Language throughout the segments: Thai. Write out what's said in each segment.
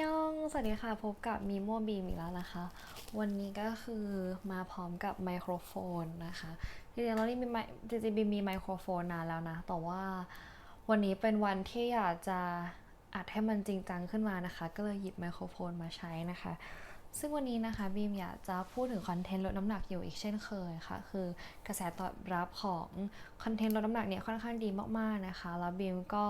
ยองสวัสดีค่ะ พบกับมีโมบีมอีกแล้วนะคะ วันนี้ก็คือมาพร้อมกับไมโครโฟนนะคะจริงๆเรานี่มีไมจริงๆบีมมีไมโครโฟนนานแล้วนะ แต่ว่าวันนี้เป็นวันที่อยากจะอัดให้มันจริงจังขึ้นมานะคะ ก็เลยหยิบไมโครโฟนมาใช้นะคะ ซึ่งวันนี้นะคะบีมอยากจะพูดถึงคอนเทนต์ลดน้ำหนักอยู่อีกเช่นเคยค่ะ คือกระแสตอบรับของคอนเทนต์ลดน้ำหนักเนี่ยค่อนข้างดีมากๆนะคะ แล้วบีมก็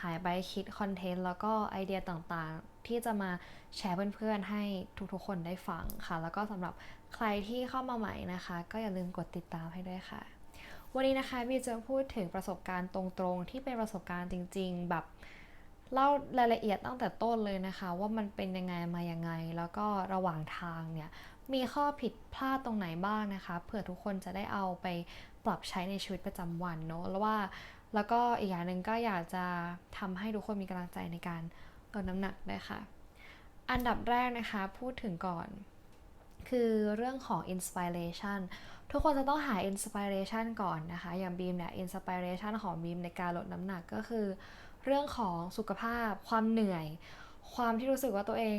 หายไปคิดคอนเทนต์แล้วก็ไอเดียต่างๆ ที่จะมาแชร์เพื่อนๆให้ทุกๆคนได้ฟังค่ะ แล้วก็สำหรับใครที่เข้ามาใหม่นะคะ ก็อย่าลืมกดติดตามให้ด้วยค่ะ วันนี้นะคะบีมจะพูดถึงประสบการณ์ตรงๆ ที่เป็นประสบการณ์จริง ๆ แบบ เล่ารายละเอียดตั้งแต่ต้นเลยนะคะ ว่ามันเป็นยังไงมายังไง แล้วก็ระหว่างทางเนี่ยมีข้อผิดพลาดตรงไหนบ้างนะคะเผื่อทุกคนจะได้เอาไปปรับใช้ในชีวิตประจำวันเนอะแล้วว่าแล้วก็อีกอย่างหนึ่งก็อยากจะทำให้ทุกคนมีกำลังใจในการลดน้ำหนักด้วยค่ะ อันดับแรกนะคะพูดถึงก่อน คือเรื่องของ inspiration ทุกคนจะต้องหา inspiration ก่อนนะคะ อย่างบีมเนี่ย inspiration ของบีมในการลดน้ำหนักก็คือ เรื่องของสุขภาพ ความเหนื่อย ความที่รู้สึกว่าตัวเอง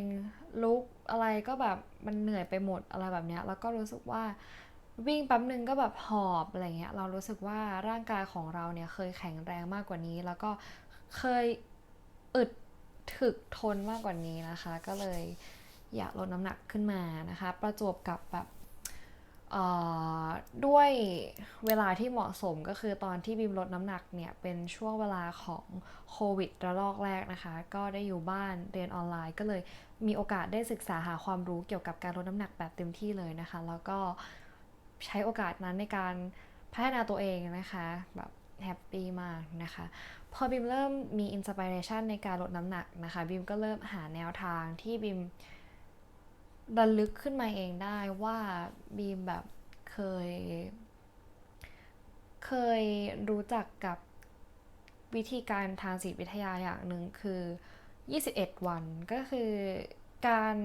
ลุกอะไรก็แบบมันเหนื่อยไปหมดอะไรแบบเนี้ยแล้วก็รู้สึกว่าวิ่งแป๊บนึงก็แบบหอบอะไรเงี้ยเรารู้สึกว่าร่างกายของเราเนี่ยเคยแข็งแรงมากกว่านี้ แล้วก็เคยอึดถึกทนมากกว่านี้นะคะ ก็เลยอยากลดน้ำหนักขึ้นมานะคะ ประจวบกับแบบ ด้วยเวลาที่เหมาะสมก็คือตอนที่บิมลดน้ำหนักเนี่ย เป็นช่วงเวลาของโควิดระลอกแรกนะคะ ก็ได้อยู่บ้านเรียนออนไลน์ ก็เลยมีโอกาสได้ศึกษาหาความรู้เกี่ยวกับการลดน้ำหนักแบบเต็มที่เลยนะคะ แล้วก็ใช้โอกาสนั้นในการพัฒนาตัวเองนะคะแบบแฮปปี้มากนะคะ พอบิมเริ่มมีอินสปิเรชันในการลดน้ำหนักนะคะบิมก็เริ่มหาแนวทางที่บิม ระลึกขึ้นมาเองได้ว่าบีมแบบเคย เคยรู้จักกับวิธีการทางจิตวิทยาอย่างหนึ่งคือ 21 วันก็คือการ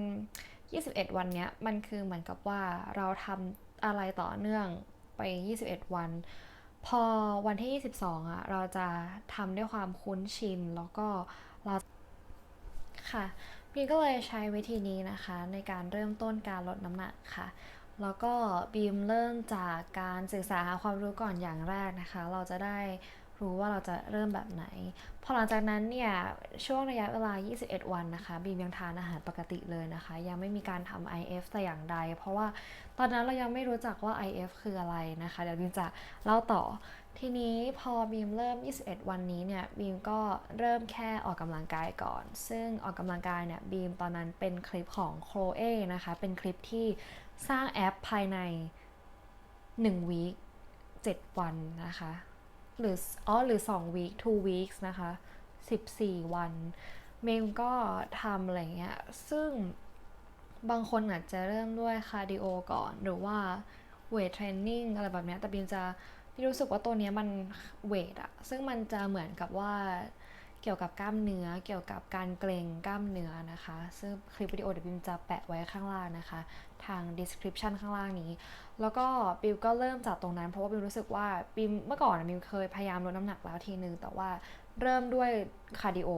21 วันเนี้ยมันคือเหมือนกับว่าเราทำอะไรต่อเนื่องไป 21 วัน พอวันที่ 22อะเราจะทำด้วยความคุ้นชินแล้วก็เราค่ะ บีมก็เลยใช้วิธีนี้นะคะ ในการเริ่มต้นการลดน้ำหนักค่ะ แล้วก็บีมเริ่มจากการศึกษาหาความรู้ก่อนอย่างแรกนะคะ เราจะได้ รู้ว่าเราจะเริ่มแบบไหน พอหลังจากนั้นเนี่ย ช่วงระยะเวลา 21 วันนะคะ บีมยังทานอาหารปกติเลยนะคะ ยังไม่มีการทำ IF แต่อย่างใด เพราะว่าตอนนั้นเรายังไม่รู้จักว่า IF คืออะไรนะคะ เดี๋ยวบีมจะเล่าต่อ ทีนี้พอบีมเริ่ม 21 วันนี้เนี่ย บีมก็เริ่มแค่ออกกำลังกายก่อน ซึ่งออกกำลังกายเนี่ย บีมตอนนั้นเป็นคลิปของ c h l o e นะคะ เป็นคลิปที่สร้างแอปภายใน1วีค7วันนะคะ หรืออ๋อหรือ2 week two weeks นะคะ 14 วัน เมมก็ทำอะไรเงี้ย ซึ่งบางคนอาจจะเริ่มด้วยคาร์ดิโอก่อน หรือว่าเวทเทรนนิ่งอะไรแบบเนี้ยแต่บีมจะบีมรู้สึกว่าตัวเนี้ยมันเวทอะซึ่งมันจะเหมือนกับว่า เกี่ยวกับกล้ามเนื้อ เกี่ยวกับการเกรงกล้ามเนื้อนะคะ ซึ่งคลิปวิดีโอเดี๋ยวบิมจะแปะไว้ข้างล่างนะคะ ทาง description ข้างล่างนี้ แล้วก็บิมก็เริ่มจากตรงนั้น เพราะว่าบิมรู้สึกว่าบิมเมื่อก่อนบิมเคยพยายามลดน้ำหนักแล้วทีนึง แต่ว่าเริ่มด้วยคาร์ดิโอ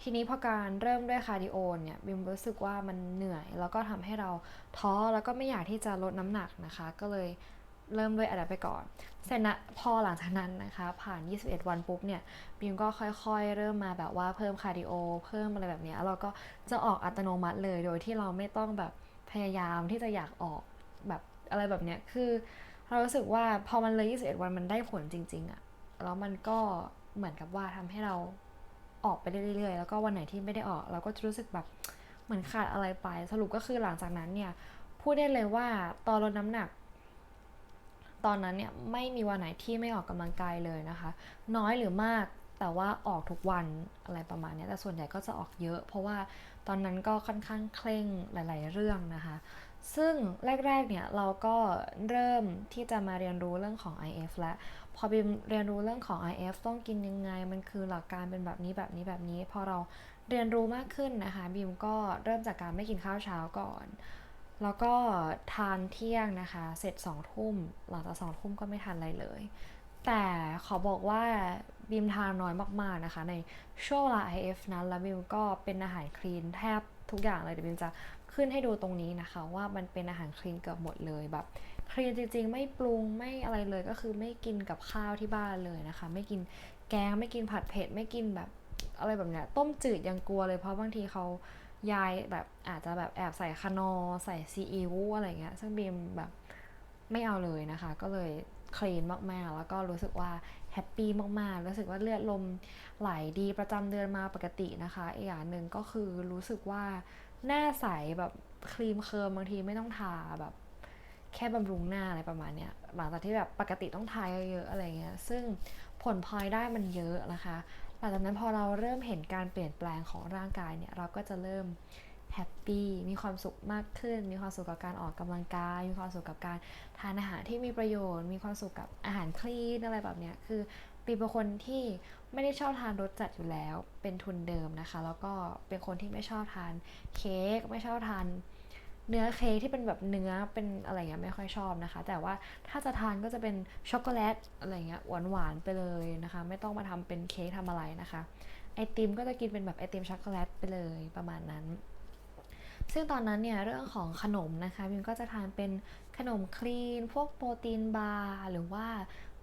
ทีนี้พอการเริ่มด้วยคาร์ดิโอเนี่ยบิมรู้สึกว่ามันเหนื่อย แล้วก็ทำให้เราท้อ แล้วก็ไม่อยากที่จะลดน้ำหนักนะคะ ก็เลย เริ่มด้วยอะไรไปก่อนเสร็จนะพอหลังจากนั้นนะคะ ผ่าน 21 วันปุ๊บเนี่ยบิมก็ค่อยๆ เริ่มมาแบบว่าเพิ่มคาร์ดิโอ เพิ่มอะไรแบบเนี้ยเราก็จะออกอัตโนมัติเลยโดยที่เราไม่ต้องแบบพยายามที่จะอยากออกแบบอะไรแบบเนี้ยคือ เรารู้สึกว่าพอมันเลย 21 วันมันได้ผลจริง ๆอะแล้วมันก็เหมือนกับว่าทำให้เราออกไปเรื่อยๆ แล้วก็วันไหนที่ไม่ได้ออก เราก็จะรู้สึกแบบเหมือนขาดอะไรไป สรุปก็คือหลังจากนั้นเนี่ยพูดได้เลยว่าตอนลดน้ำหนัก ตอนนั้นเนี่ยไม่มีวันไหนที่ไม่ออกกำลังกายเลยนะคะ น้อยหรือมากแต่ว่าออกทุกวันอะไรประมาณนี้แต่ส่วนใหญ่ก็จะออกเยอะ เพราะว่าตอนนั้นก็ค่อนข้างเคร่งหลาย ๆ เรื่องนะคะ ซึ่งแรก ๆ เนี่ยเราก็เริ่มที่จะมาเรียนรู้เรื่องของ IF แล้วพอบิมเรียนรู้เรื่องของ IF ต้องกินยังไง มันคือหลักการเป็นแบบนี้แบบนี้แบบนี้พอเราเรียนรู้มากขึ้นนะคะบิมก็เริ่มจากการไม่กินข้าวเช้าก่อน แล้วก็ทานเที่ยงนะคะ เสร็จสองทุ่ม หลังจากสองทุ่มก็ไม่ทานอะไรเลย แต่ขอบอกว่าบีมทานน้อยมากๆนะคะ ในช่วงเวลา IF นั้น แล้วบีมก็เป็นอาหารคลีนแทบทุกอย่างเลยเดี๋ยวบีมจะขึ้นให้ดูตรงนี้นะคะ ว่ามันเป็นอาหารคลีนเกือบหมดเลยแบบคลีนจริงๆ ไม่ปรุงไม่อะไรเลยก็คือไม่กินกับข้าวที่บ้านเลยนะคะ ไม่กินแกงไม่กินผัดเผ็ดไม่กินแบบอะไรแบบเนี้ยต้มจืดยังกลัวเลยเพราะบางทีเขา ยายแบบอาจจะแบบแอบใส่คานอใส่ซีอิ๊วอะไรเงี้ยซึ่งบีมแบบไม่เอาเลยนะคะ ก็เลยคลีนมากๆ แล้วก็รู้สึกว่าแฮปปี้มากๆ รู้สึกว่าเลือดลมไหลดีประจำเดือนมาปกตินะคะอีกอย่างหนึ่งก็คือรู้สึกว่าหน้าใสแบบครีมเคิร์มบางทีไม่ต้องทาแบบแค่บำรุงหน้าอะไรประมาณเนี้ยหลังจากที่แบบปกติต้องทาเยอะๆอะไรเงี้ย ซึ่งผลพลอยได้มันเยอะนะคะ ลังจากนั้นพอเราเริ่มเห็นการเปลี่ยนแปลงของร่างกายเนี่ยเราก็จะเริ่มแฮปปี้มีความสุขมากขึ้น มีความสุขกับการออกกำลังกาย มีความสุขกับการทานอาหารที่มีประโยชน์ มีความสุขกับอาหารคลีนอะไรแบบเนี้ยคือปีเป็นคนที่ไม่ได้ชอบทานรสจัดอยู่แล้ว เป็นทุนเดิมนะคะ แล้วก็เป็นคนที่ไม่ชอบทานเค้กไม่ชอบทาน เนื้อเค้กที่เป็นแบบเนื้อเป็นอะไรเงี้ยไม่ค่อยชอบนะคะ แต่ว่าถ้าจะทานก็จะเป็นช็อกโกแลตอะไรเงี้ยหวานๆไปเลยนะคะ ไม่ต้องมาทำเป็นเค้กทำอะไรนะคะไอติมก็จะกินเป็นแบบไอติมช็อกโกแลตไปเลยประมาณนั้น ซึ่งตอนนั้นเนี่ยเรื่องของขนมนะคะมิมก็จะทานเป็นขนมคลีน พวกโปรตีนบาร์หรือว่า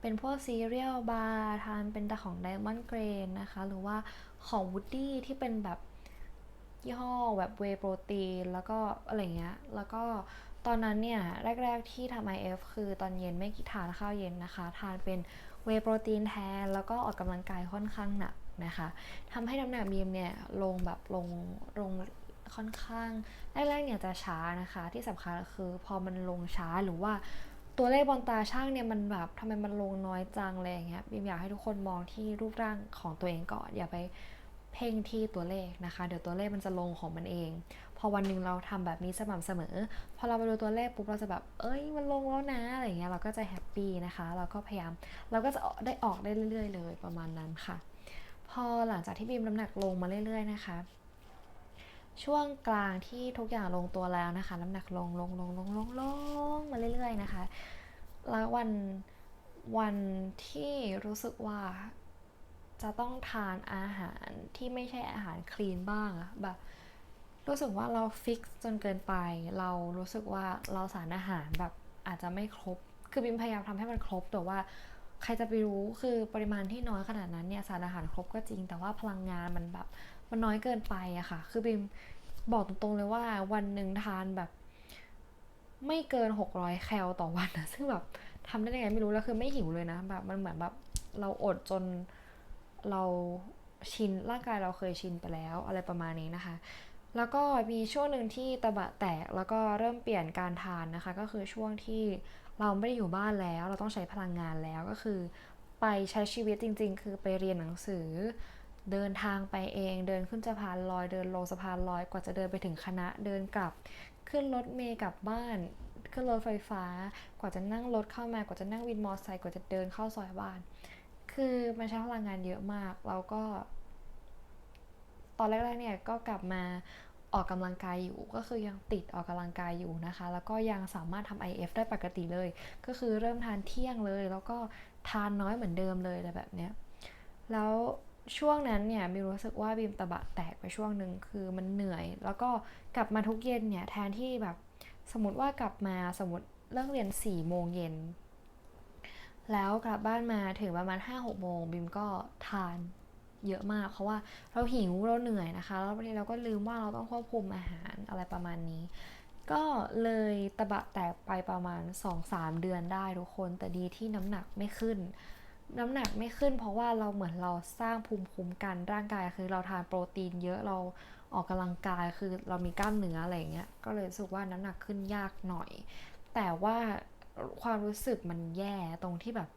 เป็นพวกซีเรียลบาร์ทานเป็นแต่ของ Diamond Grain นะคะ หรือว่าของ Woody ที่เป็นแบบ ยี่ห้อแบบเวโปรตีนแล้วก็อะไรเงี้ย แล้วก็ตอนนั้นเนี่ย แรก ๆ ที่ทำ IF คือตอนเย็นไม่กินทานข้าวเย็นนะคะ ทานเป็นเวโปรตีนแทน แล้วก็ออกกำลังกายค่อนข้างหนักนะคะทำให้น้ำหนักบีมเนี่ยลงแบบลงลงค่อนข้างแรกๆเนี่ยจะช้านะคะ ที่สำคัญคือพอมันลงช้าหรือว่าตัวเลขบนตาช่างเนี่ยมันแบบทำไมมันลงน้อยจังเลยอย่างเงี้ยบีมอยากให้ทุกคนมองที่รูปร่างของตัวเองก่อนอย่าไป เพ่งที่ตัวเลขนะคะ เดี๋ยวตัวเลขมันจะลงของมันเอง พอวันหนึ่งเราทำแบบนี้สม่ำเสมอ พอเราไปดูตัวเลขปุ๊บเราจะแบบ เอ้ย มันลงแล้วนะ อะไรเงี้ย เราก็จะแฮปปี้นะคะ เราก็พยายาม เราก็จะได้ออกได้เรื่อย ๆ เลยประมาณนั้นค่ะ พอหลังจากที่บีมน้ำหนักลงมาเรื่อย ๆ นะคะ ช่วงกลางที่ทุกอย่างลงตัวแล้วนะคะ น้ำหนักลงลงลงลงลงลงมาเรื่อย ๆ นะคะ แล้ววันวันที่รู้สึกว่า จะต้องทานอาหารที่ไม่ใช่อาหารคลีนบ้างอะแบบรู้สึกว่าเราฟิกจนเกินไป เรารู้สึกว่าเราสารอาหารแบบอาจจะไม่ครบ คือบิมพยายามทำให้มันครบแต่ว่าใครจะไปรู้คือปริมาณที่น้อยขนาดนั้นเนี่ยสารอาหารครบก็จริง แต่ว่าพลังงานมันแบบมันน้อยเกินไปอะค่ะ คือบิมบอกตรงๆเลยว่าวันหนึ่งทานแบบ ไม่เกิน 600 แคลต่อวันนะซึ่งแบบทำได้ยังไงไม่รู้แล้วคือไม่หิวเลยนะแบบมันเหมือนแบบเราอดจน เราชินร่างกายเราเคยชินไปแล้วอะไรประมาณนี้นะคะ แล้วก็มีช่วงหนึ่งที่ตะบะแตกแล้วก็เริ่มเปลี่ยนการทานนะคะ ก็คือช่วงที่เราไม่ได้อยู่บ้านแล้ว เราต้องใช้พลังงานแล้วก็คือ ไปใช้ชีวิตจริง ๆ คือไปเรียนหนังสือ เดินทางไปเอง เดินขึ้นสะพานลอย เดินลงสะพานลอย กว่าจะเดินไปถึงคณะ เดินกลับ ขึ้นรถเมล์กลับบ้านขึ้นรถไฟฟ้า กว่าจะนั่งรถเข้ามากว่าจะนั่งวินมอเตอร์ไซค์กว่าจะเดินเข้าซอยบ้าน คือมันใช้พลังงานเยอะมากเราก็ ตอนแรกๆเนี่ยก็กลับมาออกกำลังกายอยู่ก็คือยังติดออกกำลังกายอยู่นะคะ แล้วก็ยังสามารถทำ IF ได้ปกติเลย ก็คือเริ่มทานเที่ยงเลย แล้วก็ทานน้อยเหมือนเดิมเลยอะไรแบบเนี้ยแล้วช่วงนั้นเนี่ยบีรู้สึกว่าบีมตะบะแตกไปช่วงหนึ่งคือมันเหนื่อย แล้วก็กลับมาทุกเย็นเนี่ยแทนที่แบบ สมมติว่ากลับมาสมมติเลิกเรียน4ี่โมงเย็น แล้วกลับบ้านมาถึงประมาณ5้าหกโมงบีมก็ทานเยอะมาก เพราะว่าเราหิวเราเหนื่อยนะคะ แล้วบางทีเราก็ลืมว่าเราต้องควบคุมอาหารอะไรประมาณนี้ ก็เลยตะบะแตกไปประมาณ 2-3 เดือนได้ทุกคนแต่ดีที่น้ำหนักไม่ขึ้น น้ำหนักไม่ขึ้น เพราะว่าเราเหมือนเราสร้างภูมิคุ้มกันร่างกายคือเราทานโปรตีนเยอะเราออกกำลังกายคือเรามีกล้ามเนื้ออะไรเงี้ยก็เลยรู้สึกว่าน้ำหนักขึ้นยากหน่อย แต่ว่า ความรู้สึกมันแย่ตรงที่แบบ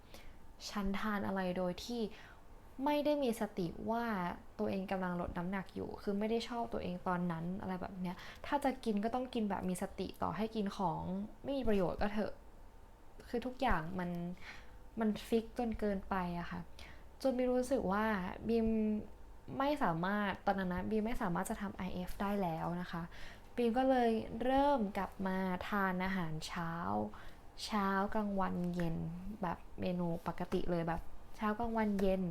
ฉันทานอะไรโดยที่ไม่ได้มีสติว่าตัวเองกำลังลดน้ำหนักอยู่ คือไม่ได้ชอบตัวเองตอนนั้นอะไรแบบเนี้ย ถ้าจะกินก็ต้องกินแบบมีสติต่อให้กินของไม่มีประโยชน์ก็เถอะ คือทุกอย่างมันมันฟิกจนเกินไปอะค่ะ จนบีรู้สึกว่าบีมไม่สามารถตอนนั้นนะบีมไม่สามารถจะทำ IF ได้แล้วนะคะบีมก็เลยเริ่มกลับมาทานอาหารเช้า เช้ากลางวันเย็นแบบเมนูปกติเลยแบบ เช้ากลางวันเย็น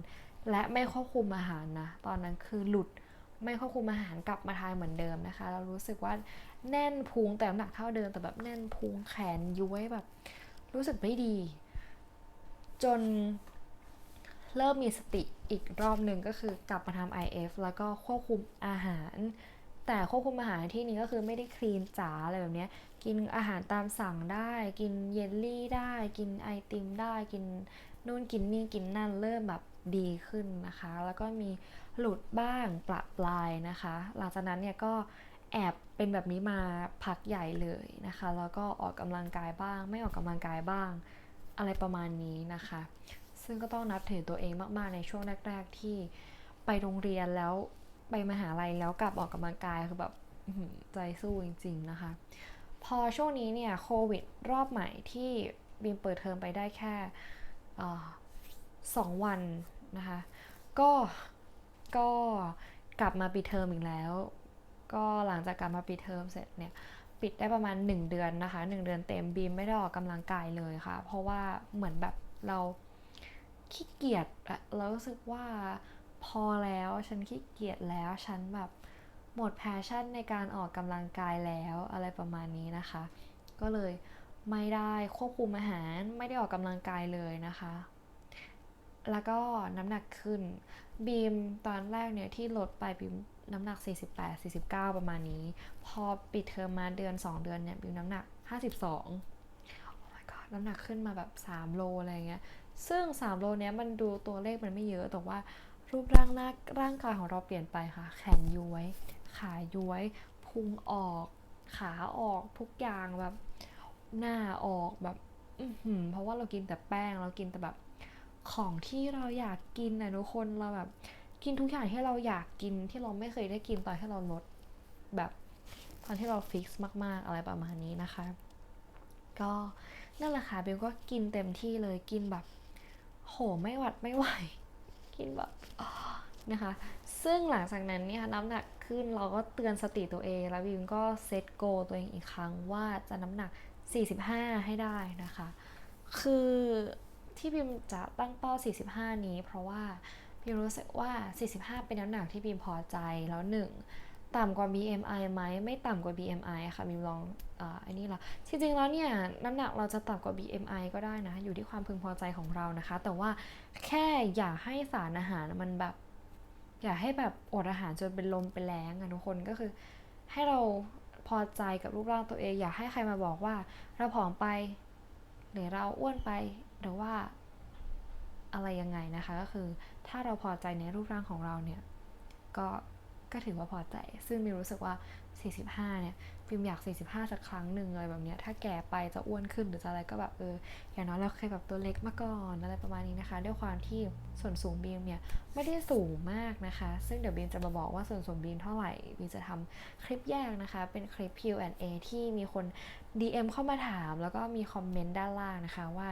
และไม่ควบคุมอาหารนะ ตอนนั้นคือหลุดไม่ควบคุมอาหารกลับมาทานเหมือนเดิมนะคะ เรารู้สึกว่าแน่นพุงแต่น้ำหนักเท่าเดิมแต่แบบแน่นพุงแขนย้วยแบบ รู้สึกไม่ดี จนเริ่มมีสติอีกรอบหนึ่งก็คือกลับมาทำ IF แล้วก็ควบคุมอาหาร แต่ควบคุมอาหารที่นี้ก็คือไม่ได้คลีนจ๋าอะไรแบบนี้กินอาหารตามสั่งได้ กินเยลลี่ได้ กินไอติมได้ กินนู่นกินนี่กินนั่นเริ่มแบบดีขึ้นนะคะ แล้วก็มีหลุดบ้างประปรายนะคะ หลังจากนั้นเนี่ยก็แอบเป็นแบบนี้มาพักใหญ่เลยนะคะ แล้วก็ออกกำลังกายบ้าง ไม่ออกกำลังกายบ้าง อะไรประมาณนี้นะคะ ซึ่งก็ต้องนับถือตัวเองมาก ๆ ในช่วงแรก ๆ ที่ไปโรงเรียนแล้ว ไปมหาลัยแล้วกลับออกกำลังกายคือแบบใจสู้จริง ๆ นะคะ พอช่วงนี้เนี่ยโควิดรอบใหม่ที่บีมเปิดเทอมไปได้แค่สองวันนะคะ ก็ก็กลับมาปิดเทอมอีกแล้ว ก็หลังจากกลับมาปิดเทอมเสร็จเนี่ยปิดได้ประมาณ 1 เดือนนะคะ 1 เดือนเต็มบีมไม่ได้ออกกำลังกายเลยค่ะ เพราะว่าเหมือนแบบเราขี้เกียจอะเรารู้สึกว่า พอแล้วฉันขี้เกียจแล้วฉันแบบหมดแพชชั่นในการออกกำลังกายแล้วอะไรประมาณนี้นะคะ ก็เลยไม่ได้ควบคุมอาหารไม่ได้ออกกำลังกายเลยนะคะ แล้วก็น้ำหนักขึ้นบีมตอนแรกเนี่ยที่ลดไปบีมน้ำหนัก 48 49 ประมาณนี้ พอปิดเทอมมาเดือน 2 เดือนเนี่ยบิวน้ำหนัก 52โอ้ my god น้ำหนักขึ้นมาแบบ 3 โลอะไรเงี้ย ซึ่ง 3 โลเนี้ยมันดูตัวเลขมันไม่เยอะ แต่ว่า รูปร่างหน้าร่างกายของเราเปลี่ยนไปค่ะ แขนย้วย ขาย้วย พุงออก ขาออกทุกอย่างแบบหน้าออกแบบอืเพราะว่าเรากินแต่แป้งเรากินแต่แบบของที่เราอยากกินนะทุกคนเราแบบ กินทุกอย่างที่เราอยากกินที่เราไม่เคยได้กินตอนที่เราลดแบบตอนที่เราฟิกซ์มาก ๆ อะไรประมาณนี้นะคะ ก็นั่นแหละค่ะเบลก็กินเต็มที่เลยกินแบบ โหไม่หวัดไม่ไหว กินแบบนะคะ ซึ่งหลังจากนั้นเนี่ยน้ำหนักขึ้นเราก็เตือนสติตัวเอง แล้วบิมก็เซตโกตัวเองอีกครั้งว่าจะน้ำหนัก 45 ให้ได้นะคะ คือที่บิมจะตั้งเป้า 45 นี้ เพราะว่าบิมรู้สึกว่า 45 เป็นน้ำหนักที่บิมพอใจแล้วหนึ่ง ต่ำกว่า BMI ไหมไม่ต่ำกว่า BMI ค่ะบิมลองอ่อันนี้ละจริงๆแล้วเนี่ยน้ำหนักเราจะต่ำกว่า BMI ก็ได้นะ อยู่ที่ความพึงพอใจของเรานะคะ แต่ว่าแค่อย่าให้สารอาหารมันแบบ อย่าให้แบบอดอาหารจนเป็นลมเป็นแรงอะทุกคนก็คือ ให้เราพอใจกับรูปร่างตัวเอง อย่าให้ใครมาบอกว่า เราผอมไป หรือเราอ้วนไปหรือว่าอะไรยังไงนะคะ ก็คือถ้าเราพอใจในรูปร่างของเราเนี่ยก็ ก็ถือว่าพอใจ ซึ่งมิวรู้สึกว่า 45 เนี่ยพิมอยาก 45 สักครั้งหนึ่งเลยแบบเนี้ย ถ้าแก่ไปจะอ้วนขึ้นหรือจะอะไรก็แบบเออ อย่างน้อยเราเคยแบบตัวเล็กมาก่อนอะไรประมาณนี้นะคะ ด้วยความที่ส่วนสูงบีมเนี่ยไม่ได้สูงมากนะคะ ซึ่งเดี๋ยวบีมจะมาบอกว่าส่วนสูงบีมเท่าไหร่ บีมจะทำคลิปแยกนะคะ เป็นคลิป Q&A ที่มีคน DM เข้ามาถาม แล้วก็มีคอมเมนต์ด้านล่างนะคะว่า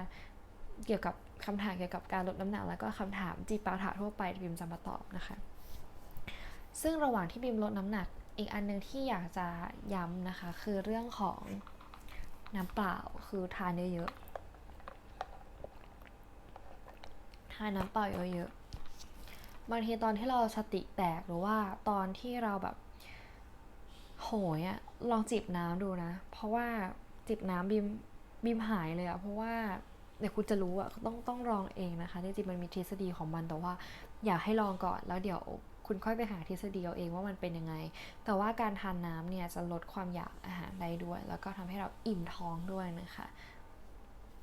เกี่ยวกับคำถามเกี่ยวกับการลดน้ำหนักแล้วก็คำถามจีบปาถาทั่วไปบิมจะมาตอบนะคะ ซึ่งระหว่างที่บิมลดน้ำหนัก อีกอันหนึงที่อยากจะย้ำนะคะ คือเรื่องของน้ำเปล่าคือทานเยอะๆทานน้ำเปล่าเยอะๆบางทีตอนที่เราสติแตกหรือว่าตอนที่เราแบบโหยอะลองจิบน้ำดูนะ เพราะว่าจิบน้ำบิมบิมหายเลยอะเพราะว่าเดี๋ยวคุณจะรู้อะต้องต้องลองเองนะคะที่จริงมันมีทฤษฎีของมันแต่ว่า อยากให้ลองก่อนแล้วเดี๋ยว คุณค่อยไปหาทฤษฎีเอาเองว่ามันเป็นยังไง แต่ว่าการทานน้ำเนี่ยจะลดความอยากอาหารได้ด้วย แล้วก็ทำให้เราอิ่มท้องด้วยนะคะ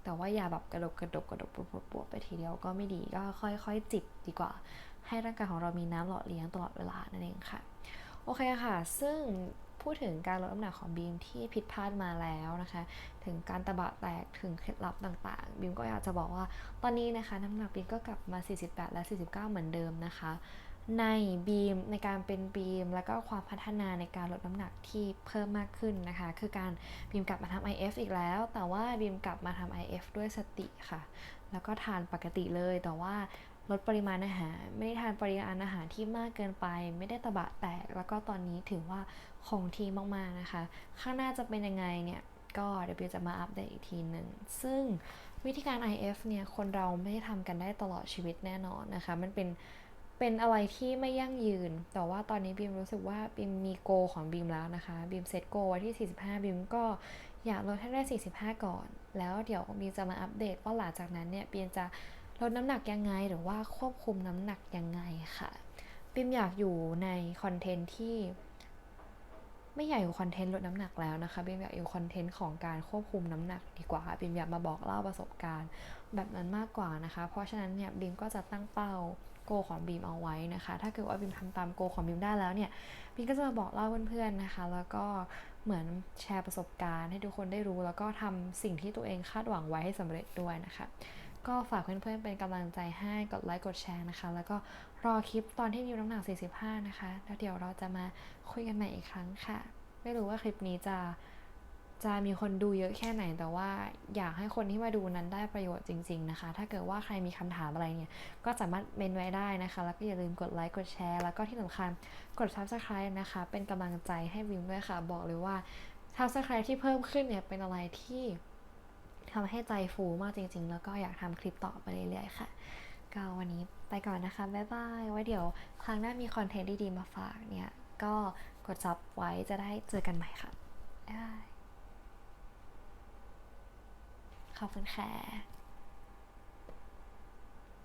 แต่ว่าอย่าแบบกระดกกระดกกระดกปวดปวดปวดไปทีเดียวก็ไม่ดีก็ค่อยๆจิบดีกว่า ให้ร่างกายของเรามีน้ำหล่อเลี้ยงตลอดเวลานั่นเองค่ะ โอเคค่ะ ซึ่งพูดถึงการลดน้ำหนักของบีมที่ผิดพลาดมาแล้วนะคะ ถึงการตะบะแตกถึงเคล็ดลับต่างๆบีมก็อยากจะบอกว่าตอนนี้นะคะ น้ำหนักบีมก็กลับมา 48 และ 49 เหมือนเดิมนะคะ ในบีมในการเป็นบีม แล้วก็ความพัฒนาในการลดน้ำหนักที่เพิ่มมากขึ้นนะคะ คือการบีมกลับมาทำ IF อีกแล้ว แต่ว่าบีมกลับมาทำ IF ด้วยสติค่ะ แล้วก็ทานปกติเลย แต่ว่าลดปริมาณอาหาร ไม่ได้ทานปริมาณอาหารที่มากเกินไป ไม่ได้ตะบะแตก แล้วก็ตอนนี้ถือว่าคงที่มากๆนะคะ ข้างหน้าจะเป็นยังไงเนี่ยก็เดี๋ยวบิวจะมาอัปเดตอีกทีหนึ่ง ซึ่งวิธีการ IF เนี่ยคนเราไม่ได้ทำกันได้ตลอดชีวิตแน่นอนนะคะ มันเป็น เป็นอะไรที่ไม่ยั่งยืน แต่ว่าตอนนี้บีมรู้สึกว่าบีมมีโกของบีมแล้วนะคะ บีมเซตโกไว้ที่ 45 บีมก็อยากลดให้ได้ 45 ก่อน แล้วเดี๋ยวบีมจะมาอัปเดตว่าหลังจากนั้นเนี่ยบีมจะลดน้ำหนักยังไง หรือว่าควบคุมน้ำหนักยังไงค่ะ บีมอยากอยู่ในคอนเทนต์ที่ ไม่อยากอยู่คอนเทนต์ลดน้ำหนักแล้วนะคะบีมอยากอยู่คอนเทนต์ของการควบคุมน้ำหนักดีกว่าบีมอยากมาบอกเล่าประสบการณ์แบบนั้นมากกว่านะคะ เพราะฉะนั้นเนี่ยบีมก็จะตั้งเป้าโกของบีมเอาไว้นะคะ ถ้าเกิดว่าบีมทำตามโกของบีมได้แล้วเนี่ยบีมก็จะมาบอกเล่าเพื่อนๆนะคะ แล้วก็เหมือนแชร์ประสบการณ์ให้ทุกคนได้รู้ แล้วก็ทำสิ่งที่ตัวเองคาดหวังไว้ให้สำเร็จด้วยนะคะ ก็ฝากเพื่อนๆเป็นกำลังใจให้กดไลค์กดแชร์นะคะ แล้วก็รอคลิปตอนที่มีน้ำหนัก 45 นะคะ แล้วเดี๋ยวเราจะมาคุยกันใหม่อีกครั้งค่ะ ไม่รู้ว่าคลิปนี้จะจะมีคนดูเยอะแค่ไหน แต่ว่าอยากให้คนที่มาดูนั้นได้ประโยชน์จริง ๆนะคะ ถ้าเกิดว่าใครมีคำถามอะไรเนี่ย ก็สามารถเมนไว้ได้นะคะ แล้วก็อย่าลืมกดไลค์ กดแชร์ แล้วก็ที่สำคัญกด subscribe นะคะ เป็นกำลังใจให้วิมด้วยค่ะ บอกเลยว่า subscribe ที่เพิ่มขึ้นเนี่ย เป็นอะไรที่ ทำให้ใจฟูมากจริง ๆ แล้วก็อยากทำคลิปต่อไปเรื่อยๆค่ะ ก็วันนี้ไปก่อนนะคะ บ๊ายบาย ไว้เดี๋ยวครั้งหน้ามีคอนเทนต์ดีๆมาฝากเนี่ย ก็กดซับไว้จะได้เจอกันใหม่ค่ะบ๊ายบายขอบคุณค่ะ